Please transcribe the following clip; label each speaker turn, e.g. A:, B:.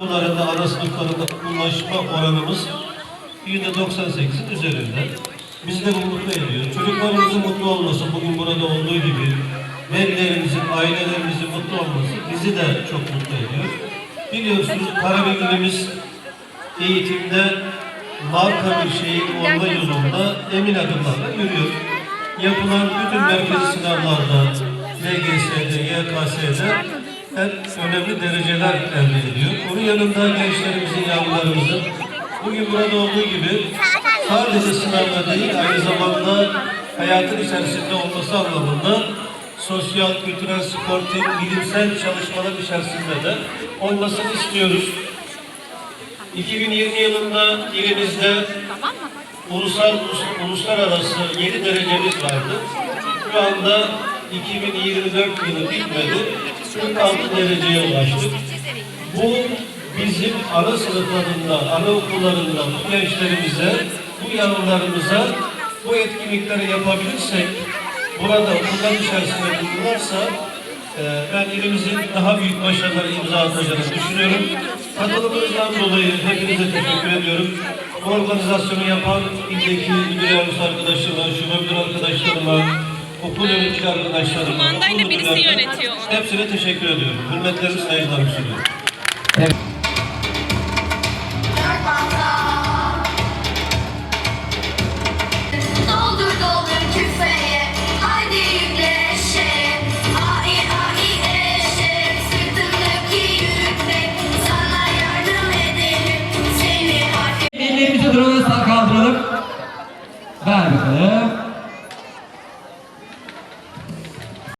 A: Bunların da ana sınıflarında okullaşma oranımız %98'in üzerinde. Bizleri mutlu ediyor. Çocuklarımızın mutlu olması bugün burada olduğu gibi velilerimizin, ailelerimizin mutlu olması bizi de çok mutlu ediyor. Biliyorsunuz Karabekir'imiz eğitimde marka bir şey olma yolunda emin adımlarla yürüyor. Yapılan bütün merkezi sınavlarda, LGS'de, YKS'de önemli dereceler elde ediyor. Onun yanında gençlerimizin, yavrularımızın bugün burada olduğu gibi sadece sınavda değil, aynı zamanda hayatın içerisinde olması anlamında sosyal, kültürel, sportif, bilimsel çalışmalar içerisinde de olmasını istiyoruz. 2020 yılında ilimizde ulusal, ulus- uluslararası 7 derecemiz vardı. Şu anda 2024 yılı bitmedi. 46 dereceye ulaştık. Bu bizim ana sınıflarında, anaokullarında bu gençlerimize, bu yavrularımıza bu etkinlikleri yapabilirsek, burada okullar içerisinde bulunurlarsa e, ben ilimizin daha büyük başarıları imza atacağını düşünüyorum. Katılımınızdan dolayı hepinize teşekkür ediyorum. Bu organizasyonu yapan ildeki müdür yardımcısı arkadaşıma, şube müdür arkadaşlarıma, okul yönetici arkadaşlarıma,
B: Kumandayla birisi
A: müdürlerine
B: yönetiyor onu.
A: Hepsine teşekkür ediyorum. Hürmetlerimi, saygılarımı sunuyorum.
C: Ellerimizi duralım sağ kaldıralım. Ver bakalım.